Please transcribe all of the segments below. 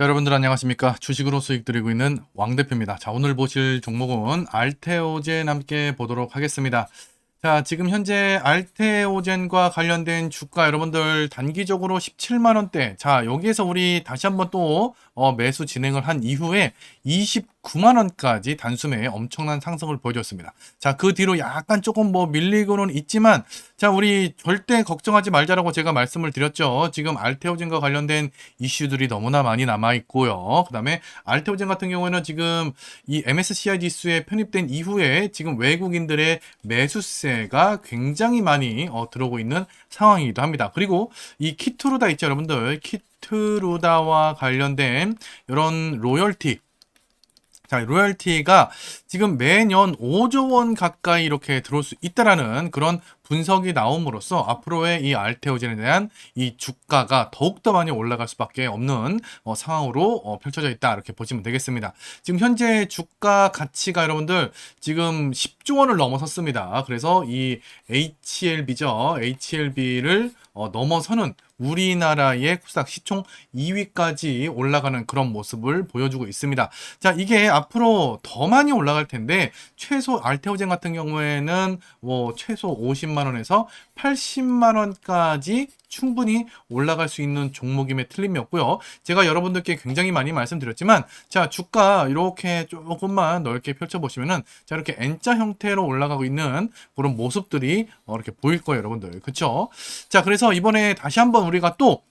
자, 여러분들 안녕하십니까? 주식으로 수익 드리고 있는 왕 대표입니다. 자, 오늘 보실 종목은 알테오젠 함께 보도록 하겠습니다. 자, 지금 현재 알테오젠과 관련된 주가 여러분들 단기적으로 17만 원대. 자, 여기에서 우리 다시 한번 또 어, 매수 진행을 한 이후에 29만 원까지 단숨에 엄청난 상승을 보여줬습니다. 자, 그 뒤로 약간 조금 뭐 밀리고는 있지만 자, 우리 절대 걱정하지 말자라고 제가 말씀을 드렸죠. 지금 알테오젠과 관련된 이슈들이 너무나 많이 남아 있고요. 그다음에 알테오젠 같은 경우에는 지금 이 MSCI 지수에 편입된 이후에 지금 외국인들의 매수세가 굉장히 많이 어, 들어오고 있는 상황이기도 합니다. 그리고 이 키투루다 있죠, 여러분들. 키 투루다와 관련된 이런 로열티 자, 로열티가 지금 매년 5조 원 가까이 이렇게 들어올 수 있다라는 그런 분석이 나옴으로써 앞으로의 이 알테오젠에 대한 이 주가가 더욱더 많이 올라갈 수밖에 없는 어, 상황으로 어, 펼쳐져 있다 이렇게 보시면 되겠습니다. 지금 현재 주가 가치가 여러분들 지금 10조 원을 넘어섰습니다. 그래서 이 HLB죠. HLB를 어, 넘어서는 우리나라의 코스닥 시총 2위까지 올라가는 그런 모습을 보여주고 있습니다. 자, 이게 앞으로 더 많이 올라갈 텐데 최소 알테오젠 같은 경우에는 뭐 최소 50만 원에서 80만 원까지 충분히 올라갈 수 있는 종목임에 틀림이 없고요. 제가 여러분들께 굉장히 많이 말씀드렸지만 자 주가 이렇게 조금만 넓게 펼쳐보시면은 자 이렇게 N자 형태로 올라가고 있는 그런 모습들이 어, 이렇게 보일 거예요 여러분들 그쵸? 자 그래서 이번에 다시 한번 우리가 또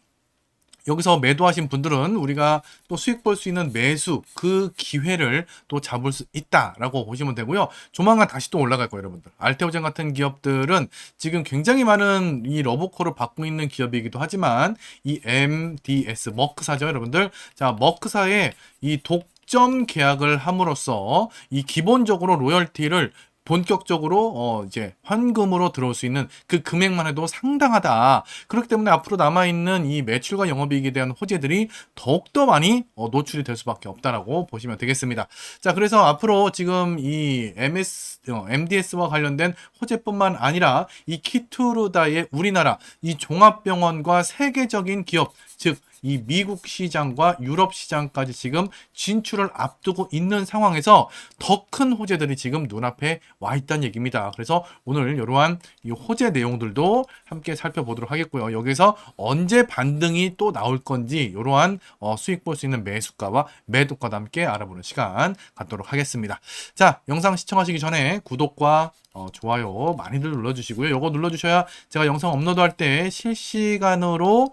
여기서 매도하신 분들은 우리가 또 수익 볼 수 있는 매수 그 기회를 또 잡을 수 있다라고 보시면 되고요. 조만간 다시 또 올라갈 거예요, 여러분들. 알테오젠 같은 기업들은 지금 굉장히 많은 이 러브콜을 받고 있는 기업이기도 하지만 이 MDS 머크사죠, 여러분들. 자, 머크사의 이 독점 계약을 함으로써 이 기본적으로 로열티를 본격적으로 어 이제 환금으로 들어올 수 있는 그 금액만 해도 상당하다. 그렇기 때문에 앞으로 남아 있는 이 매출과 영업이익에 대한 호재들이 더욱 더 많이 어 노출이 될 수밖에 없다라고 보시면 되겠습니다. 자, 그래서 앞으로 지금 이 MS 어, MDS와 관련된 호재뿐만 아니라 이 키투르다의 우리나라 이 종합병원과 세계적인 기업 즉 이 미국 시장과 유럽 시장까지 지금 진출을 앞두고 있는 상황에서 더 큰 호재들이 지금 눈앞에 와 있다는 얘기입니다. 그래서 오늘 이러한 이 호재 내용들도 함께 살펴보도록 하겠고요. 여기서 언제 반등이 또 나올 건지 이러한 어, 수익 볼 수 있는 매수가와 매도가도 함께 알아보는 시간 갖도록 하겠습니다. 자, 영상 시청하시기 전에 구독과 어, 좋아요 많이들 눌러주시고요. 요거 눌러주셔야 제가 영상 업로드할 때 실시간으로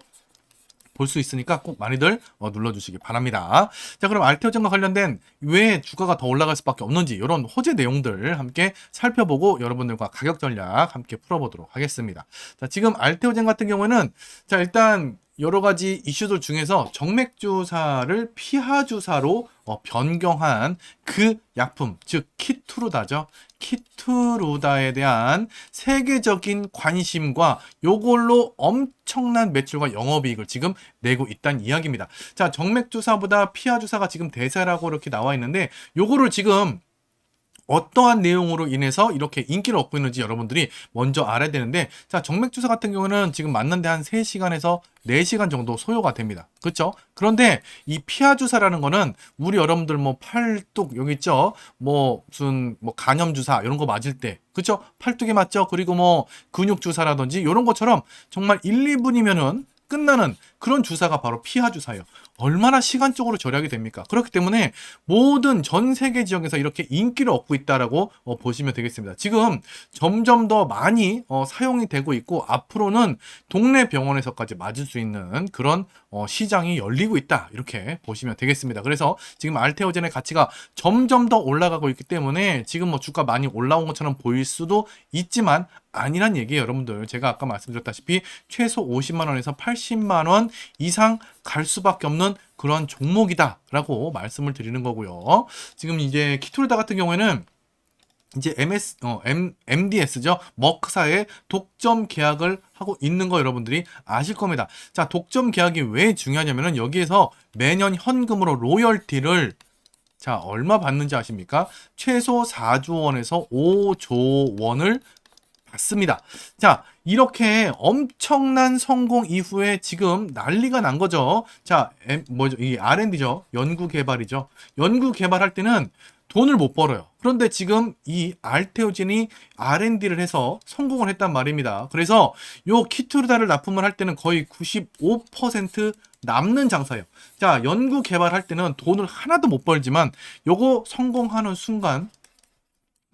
볼 수 있으니까 꼭 많이들 어, 눌러주시기 바랍니다. 자, 그럼 알테오젠과 관련된 왜 주가가 더 올라갈 수밖에 없는지 이런 호재 내용들 함께 살펴보고 여러분들과 가격 전략 함께 풀어보도록 하겠습니다. 자, 지금 알테오젠 같은 경우는 자 일단 여러 가지 이슈들 중에서 정맥 주사를 피하 주사로 어, 변경한 그 약품, 즉 키투루다죠. 키투루다에 대한 세계적인 관심과 요걸로 엄청난 매출과 영업이익을 지금 내고 있다는 이야기입니다. 자, 정맥 주사보다 피하 주사가 지금 대세라고 이렇게 나와 있는데 요거를 지금 어떠한 내용으로 인해서 이렇게 인기를 얻고 있는지 여러분들이 먼저 알아야 되는데 자 정맥 주사 같은 경우는 지금 맞는데 한 3시간에서 4시간 정도 소요가 됩니다. 그렇죠? 그런데 이 피하 주사라는 거는 우리 여러분들 뭐 팔뚝 여기 있죠? 뭐 무슨 뭐 간염 주사 이런 거 맞을 때 그렇죠? 팔뚝에 맞죠? 그리고 뭐 근육 주사라든지 이런 것처럼 정말 1, 2분이면은 끝나는 그런 주사가 바로 피하 주사예요. 얼마나 시간적으로 절약이 됩니까? 그렇기 때문에 모든 전 세계 지역에서 이렇게 인기를 얻고 있다라고 어, 보시면 되겠습니다. 지금 점점 더 많이 어, 사용이 되고 있고 앞으로는 동네 병원에서까지 맞을 수 있는 그런 어, 시장이 열리고 있다 이렇게 보시면 되겠습니다. 그래서 지금 알테오젠의 가치가 점점 더 올라가고 있기 때문에 지금 뭐 주가 많이 올라온 것처럼 보일 수도 있지만 아니란 얘기예요, 여러분들. 제가 아까 말씀드렸다시피 최소 50만 원에서 80만 원 이상 갈 수밖에 없는 그런 종목이다라고 말씀을 드리는 거고요. 지금 이제 키토르다 같은 경우에는 이제 MS, 어, M, MDS죠. 머크사의 독점 계약을 하고 있는 거 여러분들이 아실 겁니다. 자, 독점 계약이 왜 중요하냐면은 여기에서 매년 현금으로 로열티를 자, 얼마 받는지 아십니까? 최소 4조 원에서 5조 원을 봤습니다. 자, 이렇게 엄청난 성공 이후에 지금 난리가 난 거죠. 자, 뭐죠? 이 R&D죠. 연구 개발이죠. 연구 개발할 때는 돈을 못 벌어요. 그런데 지금 이 알테오젠이 R&D를 해서 성공을 했단 말입니다. 그래서 요 키투르다를 납품을 할 때는 거의 95% 남는 장사예요. 자, 연구 개발할 때는 돈을 하나도 못 벌지만 요거 성공하는 순간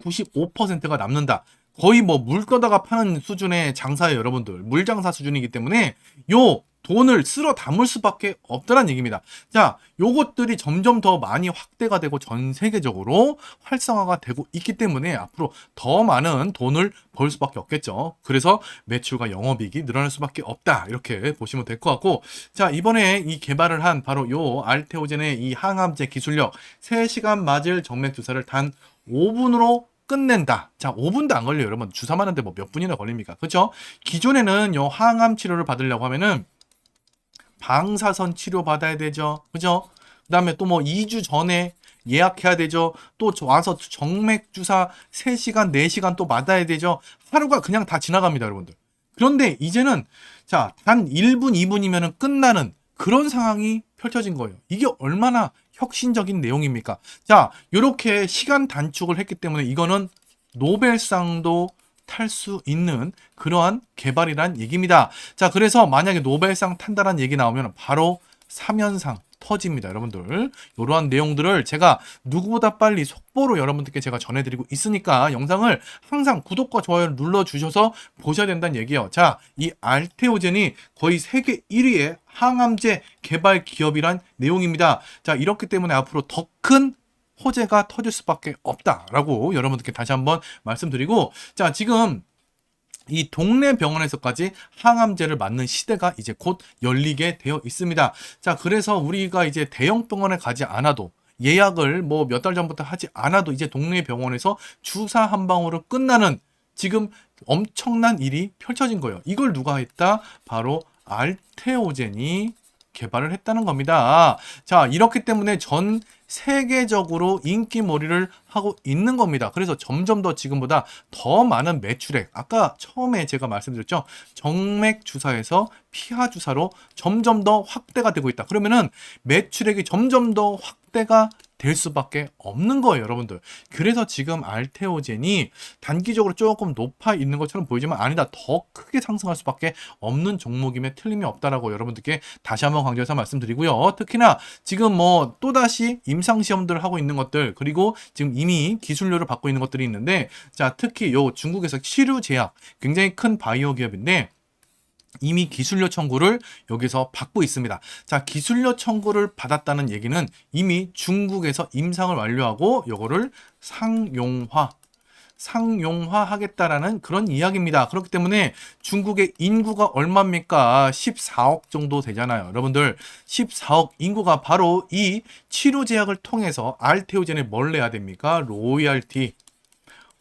95%가 남는다. 거의 뭐물 떠다가 파는 수준의 장사예요, 여러분들. 물 장사 수준이기 때문에 요 돈을 쓸어 담을 수밖에 없다는 얘기입니다. 자, 요것들이 점점 더 많이 확대가 되고 전 세계적으로 활성화가 되고 있기 때문에 앞으로 더 많은 돈을 벌 수밖에 없겠죠. 그래서 매출과 영업이익이 늘어날 수밖에 없다. 이렇게 보시면 될 것 같고, 자, 이번에 이 개발을 한 바로 요 알테오젠의 이 항암제 기술력 3시간 맞을 정맥 주사를 단 5분으로 끝낸다. 자, 5분도 안 걸려요, 여러분. 주사만 하는데 뭐 몇 분이나 걸립니까? 그렇죠? 기존에는 요 항암 치료를 받으려고 하면은 방사선 치료 받아야 되죠. 그죠? 그다음에 또 뭐 2주 전에 예약해야 되죠. 또 와서 정맥 주사 3시간, 4시간 또 맞아야 되죠. 하루가 그냥 다 지나갑니다, 여러분들. 그런데 이제는 자, 단 1분, 2분이면 끝나는 그런 상황이 펼쳐진 거예요. 이게 얼마나 혁신적인 내용입니까? 자, 이렇게 시간 단축을 했기 때문에 이거는 노벨상도 탈 수 있는 그러한 개발이란 얘기입니다. 자, 그래서 만약에 노벨상 탄다는 얘기 나오면 바로 3연상 터집니다, 여러분들. 이러한 내용들을 제가 누구보다 빨리 속보로 여러분들께 제가 전해드리고 있으니까 영상을 항상 구독과 좋아요를 눌러주셔서 보셔야 된다는 얘기예요. 자, 이 알테오젠이 거의 세계 1위의 항암제 개발 기업이란 내용입니다. 자, 이렇기 때문에 앞으로 더큰 호재가 터질 수밖에 없다라고 여러분들께 다시 한번 말씀드리고 자, 지금 이 동네 병원에서까지 항암제를 맞는 시대가 이제 곧 열리게 되어 있습니다. 자, 그래서 우리가 이제 대형 병원에 가지 않아도 예약을 뭐 몇 달 전부터 하지 않아도 이제 동네 병원에서 주사 한 방으로 끝나는 지금 엄청난 일이 펼쳐진 거예요. 이걸 누가 했다? 바로 알테오젠이 개발을 했다는 겁니다. 자, 이렇기 때문에 전 세계적으로 인기몰이를 하고 있는 겁니다. 그래서 점점 더 지금보다 더 많은 매출액, 아까 처음에 제가 말씀드렸죠. 정맥 주사에서 피하 주사로 점점 더 확대가 되고 있다. 그러면은 매출액이 점점 더 확대가 될 수밖에 없는 거예요, 여러분들. 그래서 지금 알테오젠이 단기적으로 조금 높아 있는 것처럼 보이지만 아니다. 더 크게 상승할 수밖에 없는 종목임에 틀림이 없다라고 여러분들께 다시 한번 강조해서 말씀드리고요. 특히나 지금 뭐 또다시 임상 시험들을 하고 있는 것들 그리고 지금 이미 기술료를 받고 있는 것들이 있는데 자, 특히 요 중국에서 치료 제약 굉장히 큰 바이오 기업인데 이미 기술료 청구를 여기서 받고 있습니다. 자, 기술료 청구를 받았다는 얘기는 이미 중국에서 임상을 완료하고 요거를 상용화 상용화하겠다라는 그런 이야기입니다. 그렇기 때문에 중국의 인구가 얼마입니까? 14억 정도 되잖아요. 여러분들 14억 인구가 바로 이 치료 제약을 통해서 알테오젠에 뭘 내야 됩니까? 로열티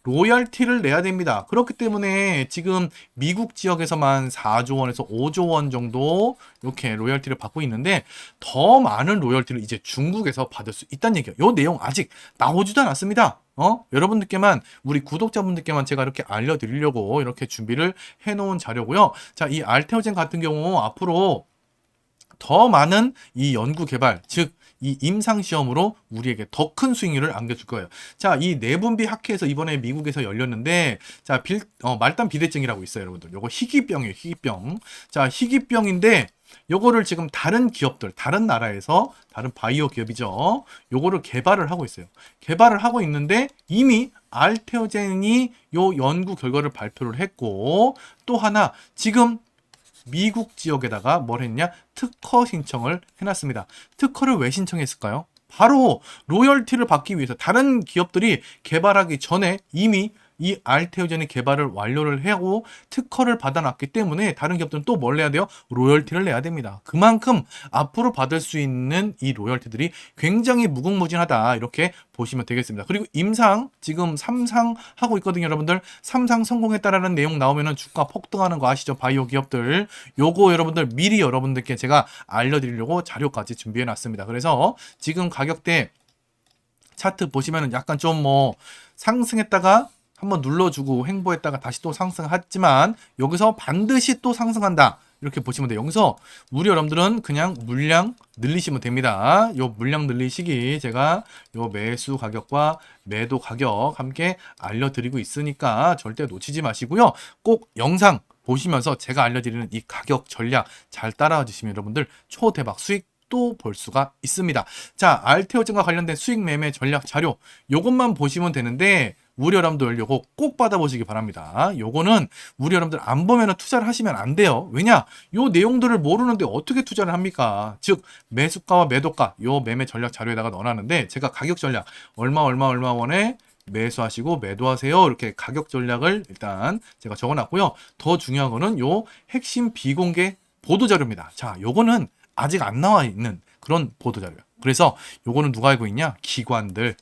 로열티를 내야 됩니다. 그렇기 때문에 지금 미국 지역에서만 4조 원에서 5조 원 정도 이렇게 로열티를 받고 있는데 더 많은 로열티를 이제 중국에서 받을 수 있다는 얘기예요. 이 내용 아직 나오지도 않았습니다. 어? 여러분들께만 우리 구독자분들께만 제가 이렇게 알려드리려고 이렇게 준비를 해놓은 자료고요. 자, 이 알테오젠 같은 경우 앞으로 더 많은 이 연구 개발, 즉 이 임상 시험으로 우리에게 더 큰 수익률을 안겨줄 거예요. 자, 이 내분비 학회에서 이번에 미국에서 열렸는데, 자, 빌, 어, 말단 비대증이라고 있어요, 여러분들. 요거 희귀병이에요, 희귀병. 자, 희귀병인데, 요거를 지금 다른 기업들, 다른 나라에서 다른 바이오 기업이죠. 요거를 개발을 하고 있어요. 개발을 하고 있는데 이미 알테오젠이 요 연구 결과를 발표를 했고 또 하나 지금 미국 지역에다가 뭘 했냐? 특허 신청을 해놨습니다. 특허를 왜 신청했을까요? 바로 로열티를 받기 위해서 다른 기업들이 개발하기 전에 이미 이 알테오젠의 개발을 완료를 하고 특허를 받아놨기 때문에 다른 기업들은 또 뭘 내야 돼요? 로열티를 내야 됩니다. 그만큼 앞으로 받을 수 있는 이 로열티들이 굉장히 무궁무진하다 이렇게 보시면 되겠습니다. 그리고 임상 지금 3상 하고 있거든요, 여러분들. 3상 성공했다라는 내용 나오면은 주가 폭등하는 거 아시죠? 바이오 기업들. 요거 여러분들 미리 여러분들께 제가 알려드리려고 자료까지 준비해 놨습니다. 그래서 지금 가격대 차트 보시면은 약간 좀 뭐 상승했다가 한번 눌러주고 횡보했다가 다시 또 상승했지만 여기서 반드시 또 상승한다. 이렇게 보시면 돼요. 여기서 우리 여러분들은 그냥 물량 늘리시면 됩니다. 요 물량 늘리시기 제가 요 매수 가격과 매도 가격 함께 알려드리고 있으니까 절대 놓치지 마시고요. 꼭 영상 보시면서 제가 알려드리는 이 가격 전략 잘 따라와 주시면 여러분들 초대박 수익 또 볼 수가 있습니다. 자, 알테오증과 관련된 수익 매매 전략 자료 요것만 보시면 되는데 우리 여러분들 요거 꼭 받아보시기 바랍니다. 요거는 우리 여러분들 안 보면 투자를 하시면 안 돼요. 왜냐? 요 내용들을 모르는데 어떻게 투자를 합니까? 즉 매수가와 매도가 요 매매 전략 자료에다가 넣어놨는데 제가 가격 전략 얼마 얼마 얼마 원에 매수하시고 매도하세요. 이렇게 가격 전략을 일단 제가 적어놨고요. 더 중요한 거는 요 핵심 비공개 보도 자료입니다. 자, 요거는 아직 안 나와 있는 그런 보도 자료예요. 그래서 요거는 누가 알고 있냐? 기관들,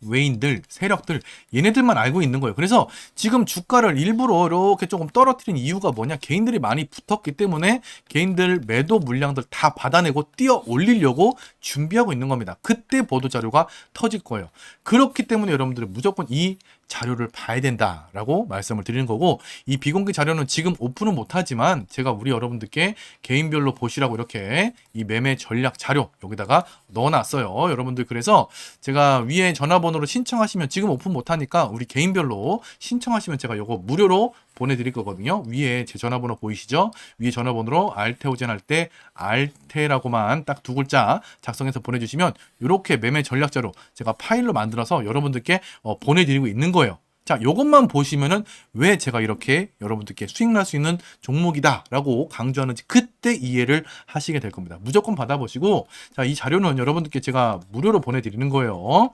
외인들, 세력들 얘네들만 알고 있는 거예요. 그래서 지금 주가를 일부러 이렇게 조금 떨어뜨린 이유가 뭐냐? 개인들이 많이 붙었기 때문에 개인들 매도 물량들 다 받아내고 뛰어 올리려고 준비하고 있는 겁니다. 그때 보도 자료가 터질 거예요. 그렇기 때문에 여러분들은 무조건 이 자료를 봐야 된다라고 말씀을 드리는 거고 이 비공개 자료는 지금 오픈은 못하지만 제가 우리 여러분들께 개인별로 보시라고 이렇게 이 매매 전략 자료 여기다가 넣어놨어요. 여러분들 그래서 제가 위에 전화번호로 신청하시면 지금 오픈 못하니까 우리 개인별로 신청하시면 제가 요거 무료로 보내드릴 거거든요. 위에 제 전화번호 보이시죠? 위에 전화번호로 알테오젠 할 때 알테라고만 딱 두 글자 작성해서 보내주시면 이렇게 매매 전략 자료 제가 파일로 만들어서 여러분들께 어, 보내드리고 있는 거예요. 자, 요것만 보시면은 왜 제가 이렇게 여러분들께 수익 날 수 있는 종목이다라고 강조하는지 그때 이해를 하시게 될 겁니다. 무조건 받아보시고 자, 이 자료는 여러분들께 제가 무료로 보내드리는 거예요.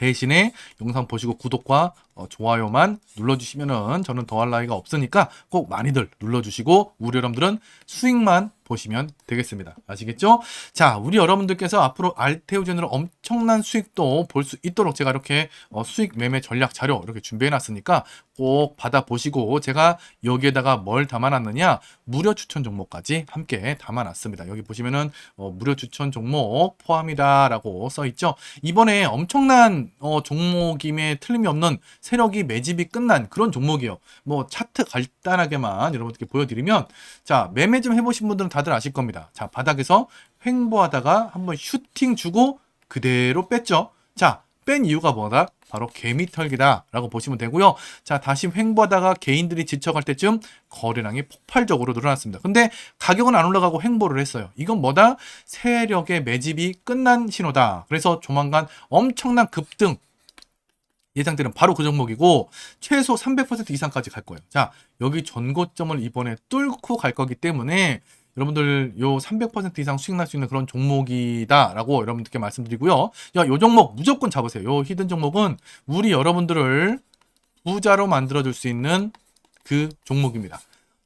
대신에 영상 보시고 구독과 어, 좋아요만 눌러주시면은 저는 더할 나위가 없으니까 꼭 많이들 눌러주시고 우리 여러분들은 수익만 보시면 되겠습니다. 아시겠죠? 자, 우리 여러분들께서 앞으로 알테오젠으로 엄청난 수익도 볼 수 있도록 제가 이렇게 어, 수익 매매 전략 자료 이렇게 준비해 놨으니까 꼭 받아보시고 제가 여기에다가 뭘 담아놨느냐 무료 추천 종목까지 함께 담아놨습니다. 여기 보시면은 어, 무료 추천 종목 포함이다라고 써 있죠. 이번에 엄청난 어, 종목임에 틀림이 없는 세력이 매집이 끝난 그런 종목이에요. 뭐 차트 간단하게만 여러분들께 보여드리면 자 매매 좀 해보신 분들은 다들 아실 겁니다. 자 바닥에서 횡보하다가 한번 슈팅 주고 그대로 뺐죠. 자 뺀 이유가 뭐다? 바로 개미털기다라고 보시면 되고요. 자 다시 횡보하다가 개인들이 지쳐갈 때쯤 거래량이 폭발적으로 늘어났습니다. 근데 가격은 안 올라가고 횡보를 했어요. 이건 뭐다? 세력의 매집이 끝난 신호다. 그래서 조만간 엄청난 급등 예상되는 바로 그 종목이고 최소 300% 이상까지 갈 거예요. 자, 여기 전고점을 이번에 뚫고 갈 거기 때문에 여러분들 요 300% 이상 수익 날 수 있는 그런 종목이다라고 여러분들께 말씀드리고요. 야, 요 종목 무조건 잡으세요. 요 히든 종목은 우리 여러분들을 부자로 만들어 줄 수 있는 그 종목입니다.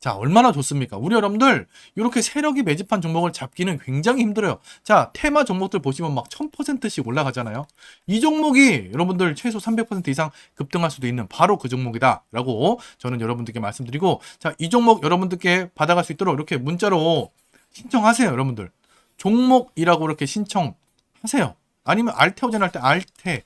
자, 얼마나 좋습니까? 우리 여러분들, 이렇게 세력이 매집한 종목을 잡기는 굉장히 힘들어요. 자, 테마 종목들 보시면 막 1000%씩 올라가잖아요. 이 종목이 여러분들 최소 300% 이상 급등할 수도 있는 바로 그 종목이다. 라고 저는 여러분들께 말씀드리고, 자, 이 종목 여러분들께 받아갈 수 있도록 이렇게 문자로 신청하세요, 여러분들. 종목이라고 이렇게 신청하세요. 아니면 알테오젠 할때 알테.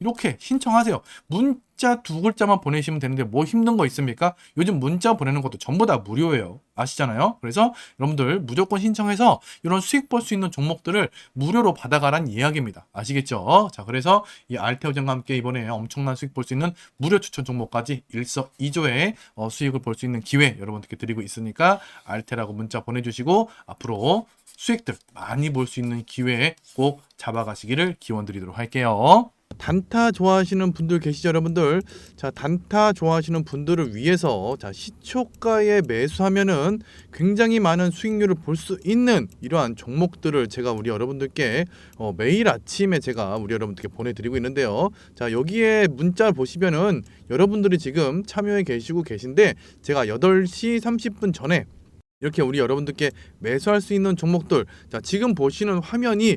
이렇게 신청하세요. 문자 두 글자만 보내시면 되는데 뭐 힘든 거 있습니까? 요즘 문자 보내는 것도 전부 다 무료예요. 아시잖아요? 그래서 여러분들 무조건 신청해서 이런 수익 볼 수 있는 종목들을 무료로 받아가란 이야기입니다. 아시겠죠? 자, 그래서 이 알테오젠과 함께 이번에 엄청난 수익 볼 수 있는 무료 추천 종목까지 일석이조의 어, 수익을 볼 수 있는 기회 여러분들께 드리고 있으니까 알테라고 문자 보내주시고 앞으로 수익들 많이 볼 수 있는 기회에 꼭 잡아가시기를 기원 드리도록 할게요. 단타 좋아하시는 분들 계시죠 여러분들? 자 단타 좋아하시는 분들을 위해서 자 시초가에 매수하면은 굉장히 많은 수익률을 볼 수 있는 이러한 종목들을 제가 우리 여러분들께 어, 매일 아침에 제가 우리 여러분들께 보내드리고 있는데요. 자 여기에 문자 보시면은 여러분들이 지금 참여해 계시고 계신데 제가 8시 30분 전에 이렇게 우리 여러분들께 매수할 수 있는 종목들 자 지금 보시는 화면이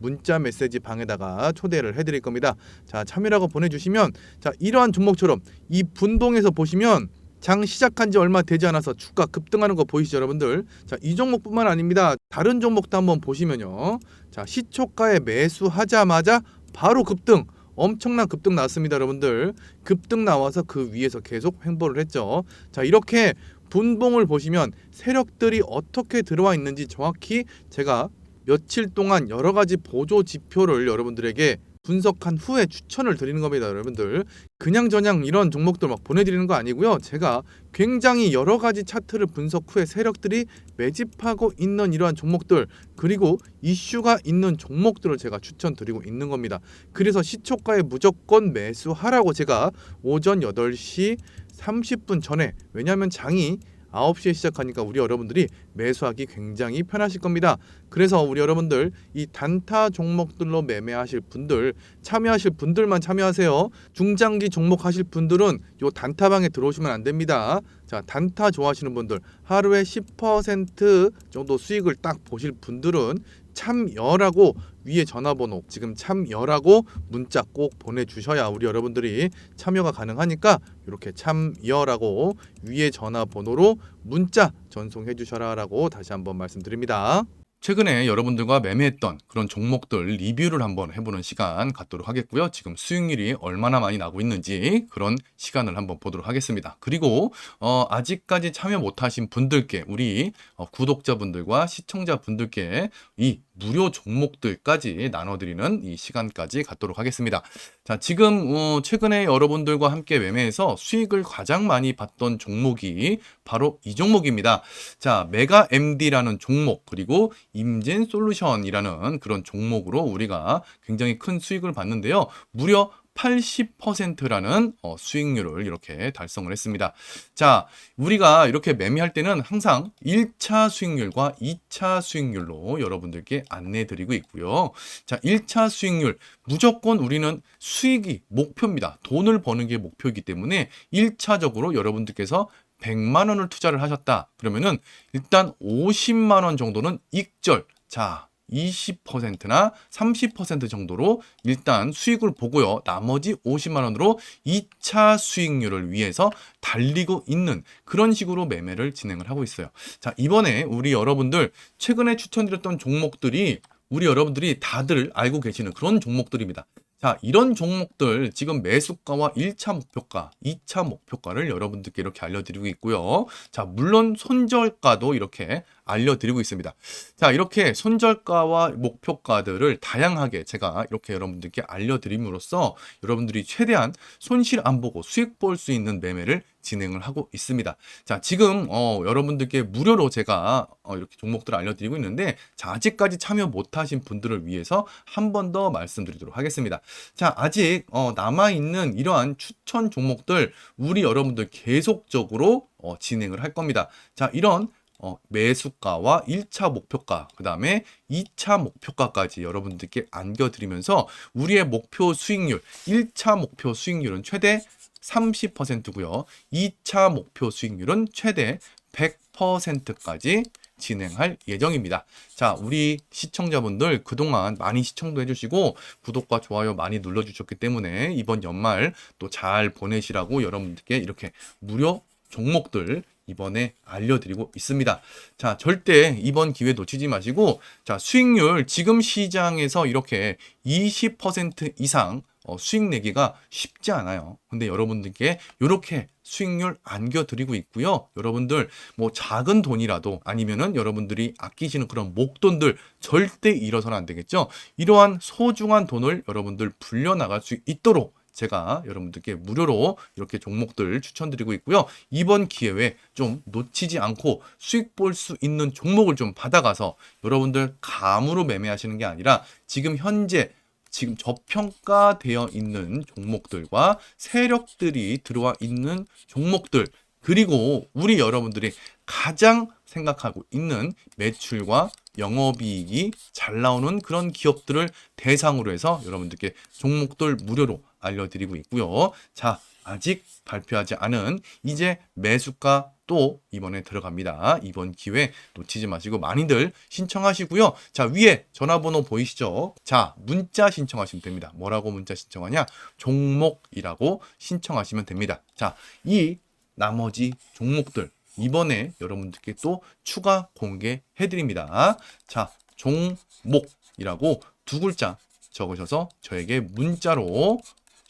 문자 메시지 방에다가 초대를 해드릴 겁니다. 자 참여라고 보내주시면 자 이러한 종목처럼 이 분봉에서 보시면 장 시작한 지 얼마 되지 않아서 주가 급등하는 거 보이시죠 여러분들? 자이 종목뿐만 아닙니다. 다른 종목도 한번 보시면요. 자 시초가에 매수하자마자 바로 급등 엄청난 급등 나왔습니다 여러분들. 급등 나와서 그 위에서 계속 횡보를 했죠. 자 이렇게 분봉을 보시면 세력들이 어떻게 들어와 있는지 정확히 제가 며칠 동안 여러 가지 보조 지표를 여러분들에게 분석한 후에 추천을 드리는 겁니다, 여러분들. 그냥 저냥 이런 종목들 막 보내드리는 거 아니고요. 제가 굉장히 여러 가지 차트를 분석 후에 세력들이 매집하고 있는 이러한 종목들 그리고 이슈가 있는 종목들을 제가 추천드리고 있는 겁니다. 그래서 시초가에 무조건 매수하라고 제가 오전 8시 30분 전에 왜냐하면 장이 9시에 시작하니까 우리 여러분들이 매수하기 굉장히 편하실 겁니다. 그래서 우리 여러분들 이 단타 종목들로 매매하실 분들 참여하실 분들만 참여하세요. 중장기 종목 하실 분들은 요 단타방에 들어오시면 안 됩니다. 자, 단타 좋아하시는 분들 하루에 10% 정도 수익을 딱 보실 분들은 참여라고 위에 전화번호 지금 참여라고 문자 꼭 보내주셔야 우리 여러분들이 참여가 가능하니까 이렇게 참여라고 위에 전화번호로 문자 전송해 주셔라라고 다시 한번 말씀드립니다. 최근에 여러분들과 매매했던 그런 종목들 리뷰를 한번 해보는 시간 갖도록 하겠고요. 지금 수익률이 얼마나 많이 나고 있는지 그런 시간을 한번 보도록 하겠습니다. 그리고 어, 아직까지 참여 못하신 분들께 우리 어, 구독자분들과 시청자분들께 이 무료 종목들까지 나눠드리는 이 시간까지 갖도록 하겠습니다. 자, 지금 어, 최근에 여러분들과 함께 매매해서 수익을 가장 많이 봤던 종목이 바로 이 종목입니다. 자, 메가 MD라는 종목 그리고 임진 솔루션이라는 그런 종목으로 우리가 굉장히 큰 수익을 봤는데요. 무려 80%라는 어, 수익률을 이렇게 달성을 했습니다. 자, 우리가 이렇게 매매할 때는 항상 1차 수익률과 2차 수익률로 여러분들께 안내 드리고 있고요. 자, 1차 수익률 무조건 우리는 수익이 목표입니다. 돈을 버는 게 목표이기 때문에 1차적으로 여러분들께서 100만 원을 투자를 하셨다. 그러면은 일단 50만 원 정도는 익절. 자, 20%나 30% 정도로 일단 수익을 보고요. 나머지 50만 원으로 2차 수익률을 위해서 달리고 있는 그런 식으로 매매를 진행을 하고 있어요. 자, 이번에 우리 여러분들 최근에 추천드렸던 종목들이 우리 여러분들이 다들 알고 계시는 그런 종목들입니다. 자, 이런 종목들 지금 매수가와 1차 목표가, 2차 목표가를 여러분들께 이렇게 알려드리고 있고요. 자, 물론 손절가도 이렇게 알려드리고 있습니다. 자, 이렇게 손절가와 목표가들을 다양하게 제가 이렇게 여러분들께 알려드림으로써 여러분들이 최대한 손실 안 보고 수익 볼 수 있는 매매를 진행을 하고 있습니다. 자, 지금 어, 여러분들께 무료로 제가 어, 이렇게 종목들을 알려드리고 있는데 자, 아직까지 참여 못하신 분들을 위해서 한 번 더 말씀드리도록 하겠습니다. 자, 아직 어, 남아 있는 이러한 추천 종목들 우리 여러분들 계속적으로 어, 진행을 할 겁니다. 자, 이런 어, 매수가와 1차 목표가, 그 다음에 2차 목표가까지 여러분들께 안겨드리면서 우리의 목표 수익률, 1차 목표 수익률은 최대 30%고요. 2차 목표 수익률은 최대 100%까지 진행할 예정입니다. 자, 우리 시청자분들 그동안 많이 시청도 해주시고 구독과 좋아요 많이 눌러주셨기 때문에 이번 연말 또 잘 보내시라고 여러분들께 이렇게 무료 종목들 이번에 알려드리고 있습니다. 자, 절대 이번 기회 놓치지 마시고, 자, 수익률 지금 시장에서 이렇게 20% 이상 어, 수익 내기가 쉽지 않아요. 근데 여러분들께 이렇게 수익률 안겨드리고 있고요. 여러분들 뭐 작은 돈이라도 아니면은 여러분들이 아끼시는 그런 목돈들 절대 잃어서는 안 되겠죠. 이러한 소중한 돈을 여러분들 불려나갈 수 있도록 제가 여러분들께 무료로 이렇게 종목들 추천드리고 있고요. 이번 기회에 좀 놓치지 않고 수익 볼 수 있는 종목을 좀 받아가서 여러분들 감으로 매매하시는 게 아니라 지금 현재 지금 저평가되어 있는 종목들과 세력들이 들어와 있는 종목들 그리고 우리 여러분들이 가장 생각하고 있는 매출과 영업이익이 잘 나오는 그런 기업들을 대상으로 해서 여러분들께 종목들 무료로 알려드리고 있고요. 자, 아직 발표하지 않은 이제 매수가 또 이번에 들어갑니다. 이번 기회 놓치지 마시고 많이들 신청하시고요. 자, 위에 전화번호 보이시죠? 자, 문자 신청하시면 됩니다. 뭐라고 문자 신청하냐? 종목이라고 신청하시면 됩니다. 자, 이 나머지 종목들 이번에 여러분들께 또 추가 공개해 드립니다. 자, 종목이라고 두 글자 적으셔서 저에게 문자로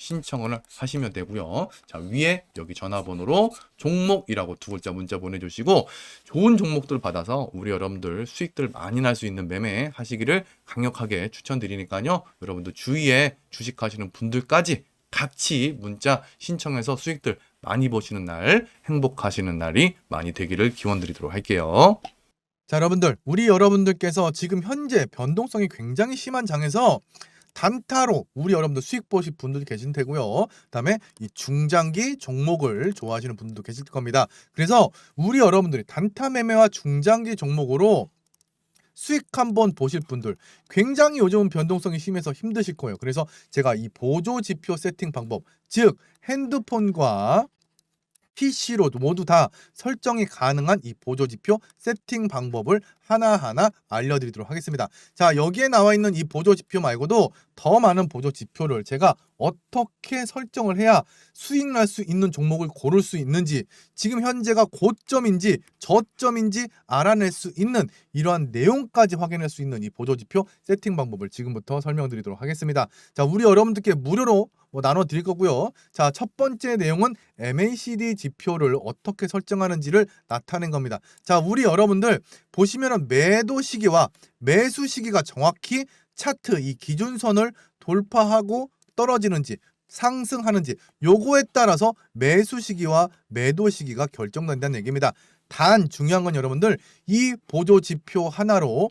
신청을 하시면 되고요. 자, 위에 여기 전화번호로 종목이라고 두 글자 문자 보내주시고 좋은 종목들 받아서 우리 여러분들 수익들 많이 날 수 있는 매매 하시기를 강력하게 추천드리니까요. 여러분들 주위에 주식하시는 분들까지 같이 문자 신청해서 수익들 많이 보시는 날, 행복하시는 날이 많이 되기를 기원드리도록 할게요. 자, 여러분들, 우리 여러분들께서 지금 현재 변동성이 굉장히 심한 장에서 단타로 우리 여러분들 수익 보실 분들도 계신 테고요. 그다음에 이 중장기 종목을 좋아하시는 분들도 계실 겁니다. 그래서 우리 여러분들이 단타 매매와 중장기 종목으로 수익 한번 보실 분들 굉장히 요즘은 변동성이 심해서 힘드실 거예요. 그래서 제가 이 보조 지표 세팅 방법, 즉 핸드폰과 PC로 모두 다 설정이 가능한 이 보조 지표 세팅 방법을 하나하나 알려드리도록 하겠습니다. 자, 여기에 나와 있는 이 보조 지표 말고도 더 많은 보조 지표를 제가 어떻게 설정을 해야 수익 날 수 있는 종목을 고를 수 있는지, 지금 현재가 고점인지 저점인지 알아낼 수 있는 이러한 내용까지 확인할 수 있는 이 보조 지표 세팅 방법을 지금부터 설명드리도록 하겠습니다. 자, 우리 여러분들께 무료로 뭐 나눠 드릴 거고요. 자, 첫 번째 내용은 MACD 지표를 어떻게 설정하는지를 나타낸 겁니다. 자, 우리 여러분들 보시면은 매도 시기와 매수 시기가 정확히 차트 이 기준선을 돌파하고 떨어지는지 상승하는지 요거에 따라서 매수 시기와 매도 시기가 결정된다는 얘기입니다. 단 중요한 건 여러분들 이 보조 지표 하나로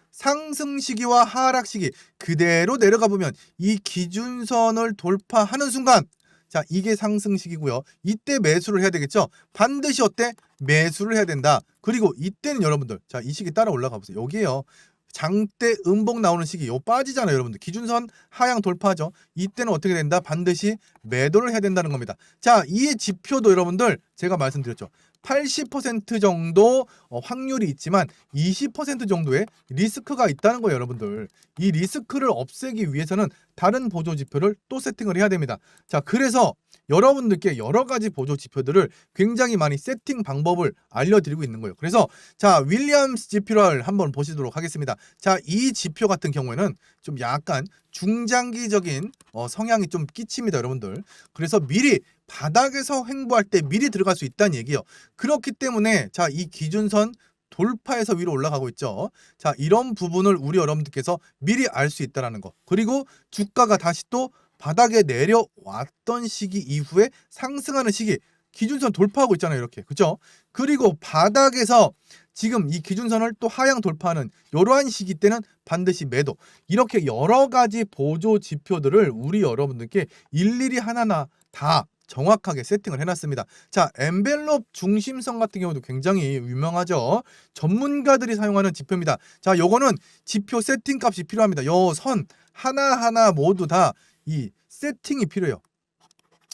상승 시기와 하락 시기 그대로 내려가 보면 이 기준선을 돌파하는 순간 자 이게 상승 시기고요. 이때 매수를 해야 되겠죠. 반드시 어때 매수를 해야 된다. 그리고 이때는 여러분들 자 이 시기 따라 올라가 보세요. 여기에요. 장대 음봉 나오는 시기 요 빠지잖아요 여러분들 기준선 하향 돌파하죠 이때는 어떻게 된다 반드시 매도를 해야 된다는 겁니다 자 이 지표도 여러분들 제가 말씀드렸죠 80% 정도 어, 확률이 있지만 20% 정도의 리스크가 있다는 거예요, 여러분들. 이 리스크를 없애기 위해서는 다른 보조 지표를 또 세팅을 해야 됩니다. 자, 그래서 여러분들께 여러 가지 보조 지표들을 굉장히 많이 세팅 방법을 알려드리고 있는 거예요. 그래서 자, 윌리엄스 지표를 한번 보시도록 하겠습니다. 자, 이 지표 같은 경우에는 좀 약간 중장기적인 어, 성향이 좀 끼칩니다, 여러분들. 그래서 미리 바닥에서 횡보할 때 미리 들어갈 수 있다는 얘기예요. 그렇기 때문에 자, 이 기준선 돌파해서 위로 올라가고 있죠. 자, 이런 부분을 우리 여러분들께서 미리 알 수 있다라는 거. 그리고 주가가 다시 또 바닥에 내려왔던 시기 이후에 상승하는 시기 기준선 돌파하고 있잖아요. 이렇게. 그죠? 그리고 바닥에서 지금 이 기준선을 또 하향 돌파하는 이러한 시기 때는 반드시 매도. 이렇게 여러 가지 보조 지표들을 우리 여러분들께 일일이 하나하나 다 정확하게 세팅을 해놨습니다. 자, 엔벨롭 중심성 같은 경우도 굉장히 유명하죠. 전문가들이 사용하는 지표입니다. 자, 요거는 지표 세팅 값이 필요합니다. 요 선 하나하나 모두 다 이 세팅이 필요해요.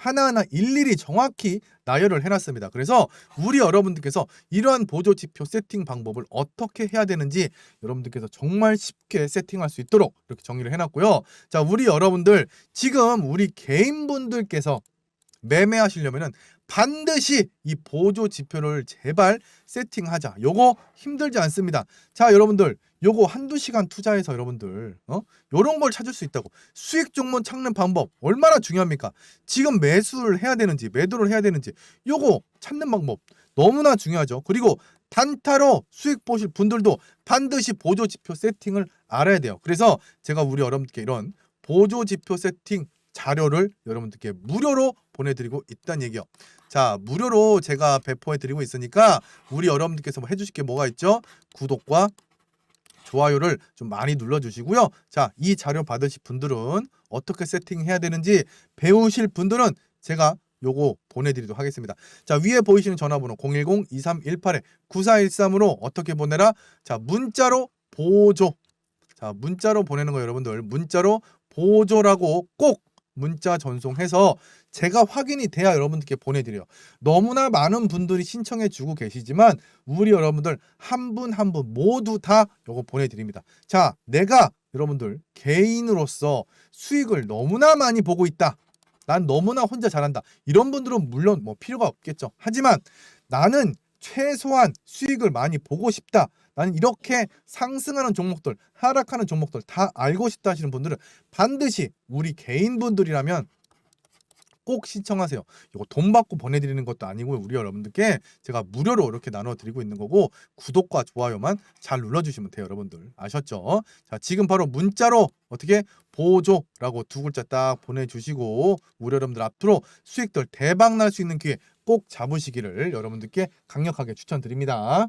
하나하나 일일이 정확히 나열을 해놨습니다. 그래서 우리 여러분들께서 이러한 보조 지표 세팅 방법을 어떻게 해야 되는지 여러분들께서 정말 쉽게 세팅할 수 있도록 이렇게 정리를 해놨고요. 자, 우리 여러분들 지금 우리 개인분들께서 매매하시려면은 반드시 이 보조 지표를 제발 세팅하자. 요거 힘들지 않습니다. 자, 여러분들 요거 한두 시간 투자해서 여러분들 어? 요런 걸 찾을 수 있다고. 수익 종목 찾는 방법 얼마나 중요합니까? 지금 매수를 해야 되는지 매도를 해야 되는지 요거 찾는 방법 너무나 중요하죠. 그리고 단타로 수익 보실 분들도 반드시 보조 지표 세팅을 알아야 돼요. 그래서 제가 우리 여러분께 이런 보조 지표 세팅 자료를 여러분들께 무료로 보내드리고 있다는 얘기요. 자, 무료로 제가 배포해 드리고 있으니까 우리 여러분들께서 뭐 해주실 게 뭐가 있죠? 구독과 좋아요를 좀 많이 눌러주시고요. 자, 이 자료 받으실 분들은 어떻게 세팅해야 되는지 배우실 분들은 제가 요거 보내드리도록 하겠습니다. 자, 위에 보이시는 전화번호 010-2318-9413으로 어떻게 보내라? 자, 문자로 보조. 자, 문자로 보내는 거 여러분들 문자로 보조라고 꼭 문자 전송해서 제가 확인이 돼야 여러분들께 보내드려요. 너무나 많은 분들이 신청해 주고 계시지만 우리 여러분들 한 분 한 분 모두 다 요거 보내드립니다. 자, 내가 여러분들 개인으로서 수익을 너무나 많이 보고 있다. 난 너무나 혼자 잘한다. 이런 분들은 물론 뭐 필요가 없겠죠. 하지만 나는 최소한 수익을 많이 보고 싶다. 나는 이렇게 상승하는 종목들, 하락하는 종목들 다 알고 싶다 하시는 분들은 반드시 우리 개인분들이라면 꼭 신청하세요. 이거 돈 받고 보내드리는 것도 아니고요. 우리 여러분들께 제가 무료로 이렇게 나눠드리고 있는 거고 구독과 좋아요만 잘 눌러주시면 돼요. 여러분들 아셨죠? 자 지금 바로 문자로 어떻게 보조라고 두 글자 딱 보내주시고 우리 여러분들 앞으로 수익들 대박 날 수 있는 기회 꼭 잡으시기를 여러분들께 강력하게 추천드립니다.